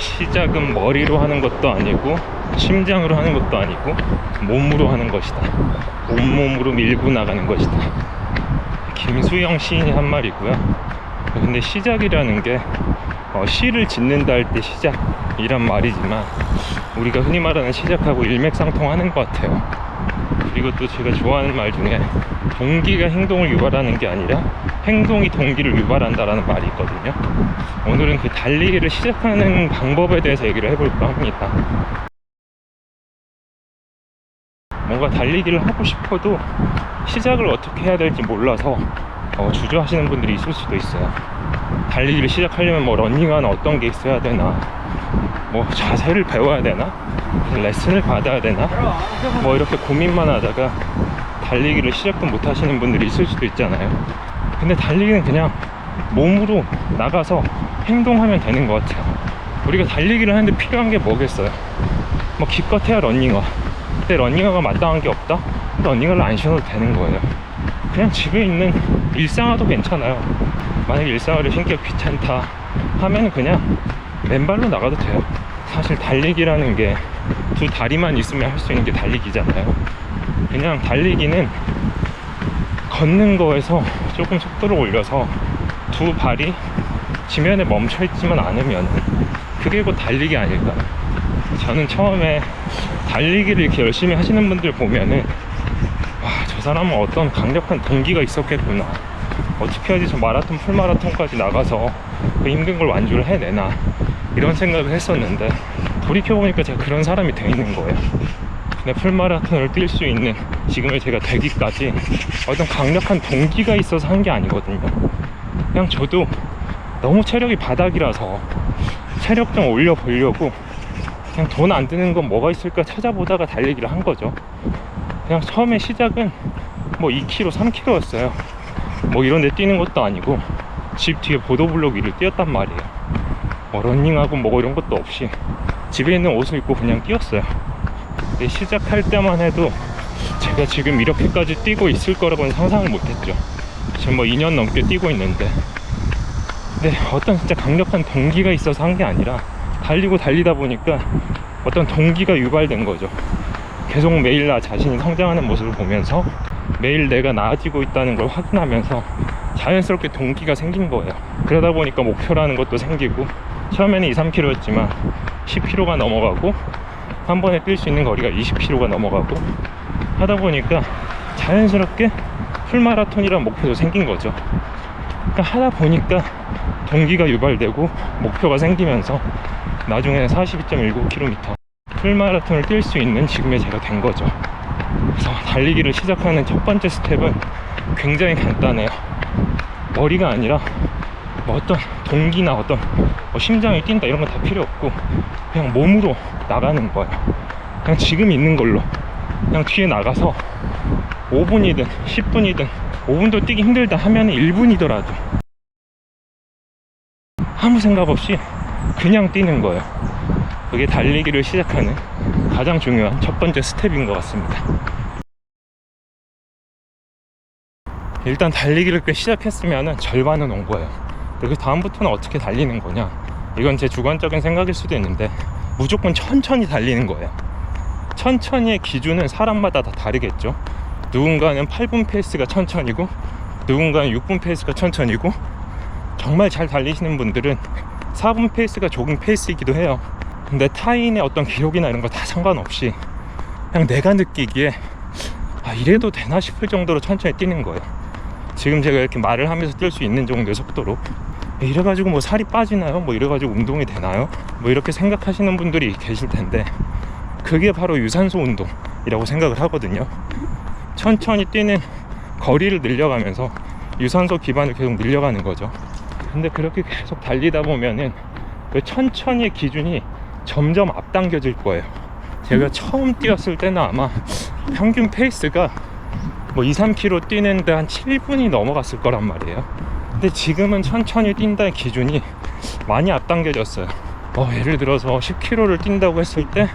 시작은 머리로 하는 것도 아니고 심장으로 하는 것도 아니고 몸으로 하는 것이다. 온몸으로 밀고 나가는 것이다. 김수영 시인이 한 말이고요. 근데 시작이라는 게 어, 시를 짓는다 할 때 시작이란 말이지만 우리가 흔히 말하는 시작하고 일맥상통하는 것 같아요. 그리고 또 제가 좋아하는 말 중에 동기가 행동을 유발하는 게 아니라 행동이 동기를 유발한다라는 말이 있거든요. 오늘은 그 달리기를 시작하는 방법에 대해서 얘기를 해볼까 합니다. 뭔가 달리기를 하고 싶어도 시작을 어떻게 해야 될지 몰라서 어, 주저하시는 분들이 있을 수도 있어요. 달리기를 시작하려면 뭐 러닝화는 어떤 게 있어야 되나, 뭐 자세를 배워야 되나, 레슨을 받아야 되나, 뭐 이렇게 고민만 하다가 달리기를 시작도 못 하시는 분들이 있을 수도 있잖아요. 근데 달리기는 그냥 몸으로 나가서 행동하면 되는 것 같아요. 우리가 달리기를 하는데 필요한 게 뭐겠어요? 뭐 기껏해야 러닝화. 근데 러닝화가 마땅한 게 없다? 러닝화를 안 신어도 되는 거예요. 그냥 집에 있는 일상화도 괜찮아요. 만약에 일상화를 신기가 귀찮다 하면 그냥 맨발로 나가도 돼요. 사실 달리기라는 게 두 다리만 있으면 할 수 있는 게 달리기잖아요. 그냥 달리기는 걷는 거에서 조금 속도를 올려서 두 발이 지면에 멈춰 있지만 않으면 그게 곧 달리기 아닐까. 저는 처음에 달리기를 이렇게 열심히 하시는 분들 보면은 와, 저 사람은 어떤 강력한 동기가 있었겠구나. 어떻게 해야지 저 마라톤, 풀마라톤까지 나가서 그 힘든 걸 완주를 해내나. 이런 생각을 했었는데, 돌이켜보니까 제가 그런 사람이 돼 있는 거예요. 근데 풀마라톤을 뛸 수 있는 지금의 제가 되기까지 어떤 강력한 동기가 있어서 한 게 아니거든요. 그냥 저도 너무 체력이 바닥이라서 체력 좀 올려보려고 그냥 돈 안 드는 건 뭐가 있을까 찾아보다가 달리기를 한 거죠. 그냥 처음에 시작은 뭐 2km, 3km였어요. 뭐 이런 데 뛰는 것도 아니고 집 뒤에 보도블록 위를 뛰었단 말이에요. 뭐 러닝하고 뭐 이런 것도 없이 집에 있는 옷을 입고 그냥 뛰었어요. 근데 시작할 때만 해도 제가 지금 이렇게까지 뛰고 있을 거라고는 상상을 못했죠. 지금 뭐 2년 넘게 뛰고 있는데 근데 어떤 진짜 강력한 동기가 있어서 한 게 아니라 달리고 달리다 보니까 어떤 동기가 유발된 거죠. 계속 매일 나 자신이 성장하는 모습을 보면서 매일 내가 나아지고 있다는 걸 확인하면서 자연스럽게 동기가 생긴 거예요. 그러다 보니까 목표라는 것도 생기고 처음에는 2, 3km였지만 10km가 넘어가고 한 번에 뛸 수 있는 거리가 20km가 넘어가고 하다 보니까 자연스럽게 풀마라톤이라는 목표도 생긴 거죠. 그러니까 하다 보니까 동기가 유발되고 목표가 생기면서 나중에는 42.19km 풀마라톤을 뛸 수 있는 지금의 제가 된 거죠. 그래서 달리기를 시작하는 첫 번째 스텝은 굉장히 간단해요. 머리가 아니라 뭐 어떤 동기나 어떤 뭐 심장이 뛴다 이런 건 다 필요 없고 그냥 몸으로 나가는 거예요. 그냥 지금 있는 걸로 그냥 뒤에 나가서 5분이든 10분이든 5분도 뛰기 힘들다 하면 1분이더라도 아무 생각 없이 그냥 뛰는 거예요. 그게 달리기를 시작하는 가장 중요한 첫 번째 스텝인 것 같습니다. 일단 달리기를 꽤 시작했으면 절반은 온 거예요. 그리고 다음부터는 어떻게 달리는 거냐? 이건 제 주관적인 생각일 수도 있는데 무조건 천천히 달리는 거예요. 천천히의 기준은 사람마다 다 다르겠죠. 누군가는 8분 페이스가 천천히고 누군가는 6분 페이스가 천천히고 정말 잘 달리시는 분들은 4분 페이스가 조깅 페이스이기도 해요. 근데 타인의 어떤 기록이나 이런 거 다 상관없이 그냥 내가 느끼기에 아, 이래도 되나 싶을 정도로 천천히 뛰는 거예요. 지금 제가 이렇게 말을 하면서 뛸 수 있는 정도의 속도로 이래가지고 뭐 살이 빠지나요? 뭐 이래가지고 운동이 되나요? 뭐 이렇게 생각하시는 분들이 계실 텐데 그게 바로 유산소 운동이라고 생각을 하거든요. 천천히 뛰는 거리를 늘려가면서 유산소 기반을 계속 늘려가는 거죠. 근데 그렇게 계속 달리다 보면은 그 천천히의 기준이 점점 앞당겨질 거예요. 제가 처음 뛰었을 때는 아마 평균 페이스가 뭐 2, 3km 뛰는데 한 7분이 넘어갔을 거란 말이에요. 근데 지금은 천천히 뛴다의 기준이 많이 앞당겨졌어요. 어, 예를 들어서 10km를 뛴다고 했을 때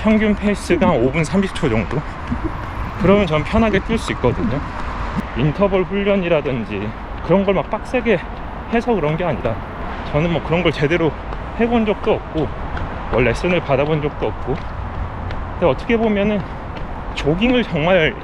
평균 페이스가 한 5분 30초 정도? 그러면 전 편하게 뛸 수 있거든요. 인터벌 훈련이라든지 그런 걸 막 빡세게 해서 그런 게 아니라 저는 뭐 그런 걸 제대로 해본 적도 없고 뭐 레슨을 받아본 적도 없고 근데 어떻게 보면은 조깅을 정말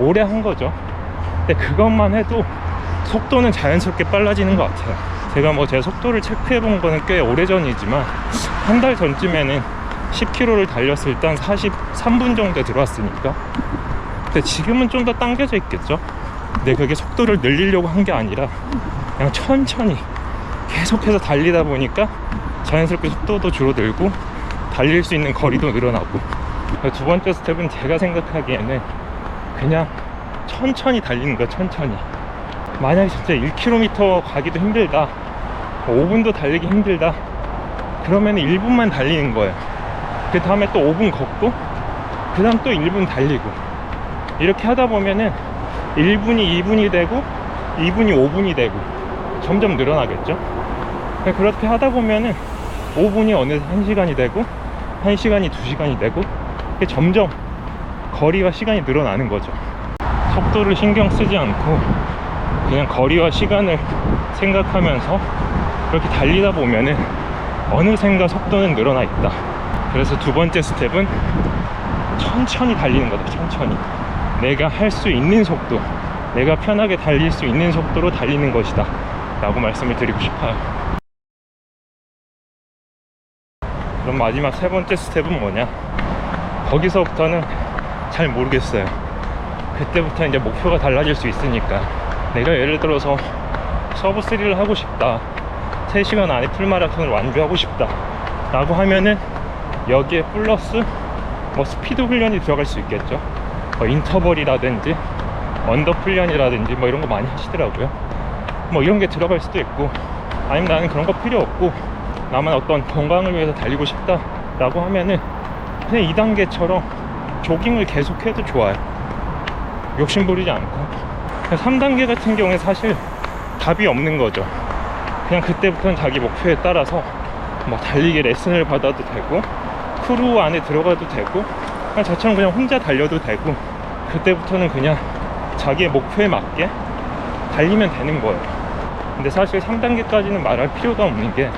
오래 한 거죠 근데 그것만 해도 속도는 자연스럽게 빨라지는 것 같아요. 제가 뭐 제 속도를 체크해 본 거는 꽤 오래 전이지만 한 달 전쯤에는 10km를 달렸을 때 한 43분 정도에 들어왔으니까. 근데 지금은 좀 더 당겨져 있겠죠? 근데 그게 속도를 늘리려고 한 게 아니라 그냥 천천히 계속해서 달리다 보니까 자연스럽게 속도도 줄어들고 달릴 수 있는 거리도 늘어나고. 두 번째 스텝은 제가 생각하기에는 그냥 천천히 달리는 거야 천천히 만약에 진짜 1km 가기도 힘들다 5분도 달리기 힘들다 그러면 1분만 달리는 거예요. 그 다음에 또 5분 걷고 그 다음 또 1분 달리고. 이렇게 하다 보면은 1분이 2분이 되고 2분이 5분이 되고 점점 늘어나겠죠? 그렇게 하다 보면은 5분이 어느새 1시간이 되고 1시간이 2시간이 되고 점점 거리와 시간이 늘어나는 거죠. 속도를 신경 쓰지 않고 그냥 거리와 시간을 생각하면서 그렇게 달리다 보면은 어느샌가 속도는 늘어나 있다. 그래서 두 번째 스텝은 천천히 달리는 거다 천천히. 내가 할 수 있는 속도 내가 편하게 달릴 수 있는 속도로 달리는 것이다 라고 말씀을 드리고 싶어요. 그럼 마지막 세 번째 스텝은 뭐냐? 거기서부터는 잘 모르겠어요. 그때부터 이제 목표가 달라질 수 있으니까 내가 예를 들어서 서브 3를 하고 싶다. 3시간 안에 풀마라톤을 완주하고 싶다. 라고 하면은 여기에 플러스 뭐 스피드 훈련이 들어갈 수 있겠죠. 뭐 인터벌이라든지 언더 훈련이라든지 뭐 이런 거 많이 하시더라고요. 뭐 이런 게 들어갈 수도 있고 아니면 나는 그런 거 필요 없고 나만 어떤 건강을 위해서 달리고 싶다 라고 하면은 그냥 2단계처럼 조깅을 계속해도 좋아요. 욕심 부리지 않고 3단계 같은 경우에 사실 답이 없는 거죠. 그냥 그때부터는 자기 목표에 따라서 뭐 달리기 레슨을 받아도 되고 크루 안에 들어가도 되고 그냥 저처럼 그냥 혼자 달려도 되고 그때부터는 그냥 자기의 목표에 맞게 달리면 되는 거예요. 근데 사실 3단계까지는 말할 필요가 없는 게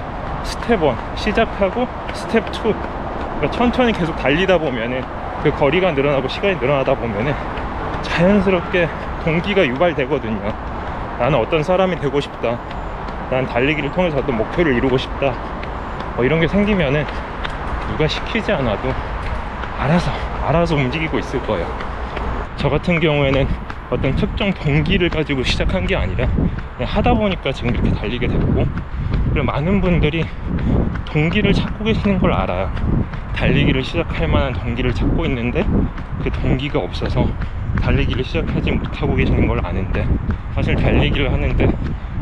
스텝 1 시작하고 스텝 2 그러니까 천천히 계속 달리다 보면은 그 거리가 늘어나고 시간이 늘어나다 보면은 자연스럽게 동기가 유발되거든요. 나는 어떤 사람이 되고 싶다. 난 달리기를 통해서 어떤 목표를 이루고 싶다. 뭐 이런 게 생기면은 누가 시키지 않아도 알아서 알아서 움직이고 있을 거예요. 저 같은 경우에는 어떤 특정 동기를 가지고 시작한 게 아니라 하다 보니까 지금 이렇게 달리게 됐고 그리고 많은 분들이 동기를 찾고 계시는 걸 알아요. 달리기를 시작할 만한 동기를 찾고 있는데 그 동기가 없어서 달리기를 시작하지 못하고 계시는 걸 아는데 사실 달리기를 하는데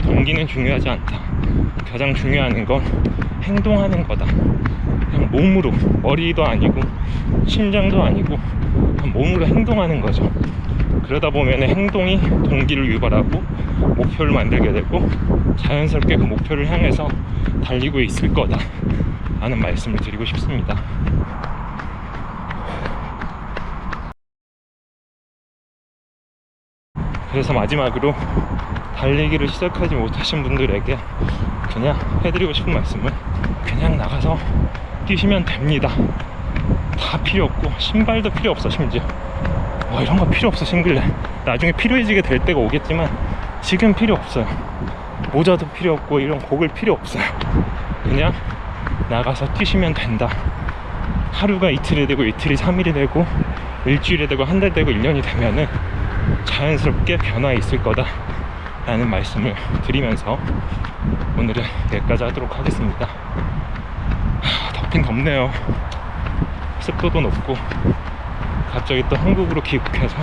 동기는 중요하지 않다. 가장 중요한 건 행동하는 거다. 그냥 몸으로 머리도 아니고 심장도 아니고 몸으로 행동하는 거죠 그러다 보면 행동이 동기를 유발하고 목표를 만들게 되고 자연스럽게 그 목표를 향해서 달리고 있을 거다. 라는 말씀을 드리고 싶습니다. 그래서 마지막으로 달리기를 시작하지 못하신 분들에게 그냥 해드리고 싶은 말씀은 그냥 나가서 뛰시면 됩니다. 다 필요 없고 신발도 필요 없어 심지어 와 이런 거 필요 없어 싱글레. 나중에 필요해지게 될 때가 오겠지만 지금 필요 없어요. 모자도 필요 없고 이런 곡을 필요 없어요. 그냥 나가서 뛰시면 된다. 하루가 이틀이 되고 이틀이 3일이 되고 일주일이 되고 한 달 되고 1년이 되면은 자연스럽게 변화 있을 거다. 라는 말씀을 드리면서 오늘은 여기까지 하도록 하겠습니다. 하, 덥긴 덥네요. 습도도 높고 갑자기 또 한국으로 귀국해서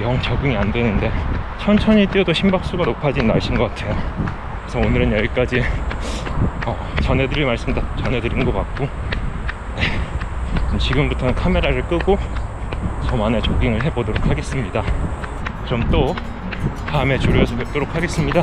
영 적응이 안 되는데 천천히 뛰어도 심박수가 높아진 날씨인 것 같아요. 그래서 오늘은 여기까지 어, 전해드릴 말씀 다 전해드린 것 같고 네, 지금부터는 카메라를 끄고 저만의 조깅을 해보도록 하겠습니다. 그럼 또 다음에 줄여서 뵙도록 하겠습니다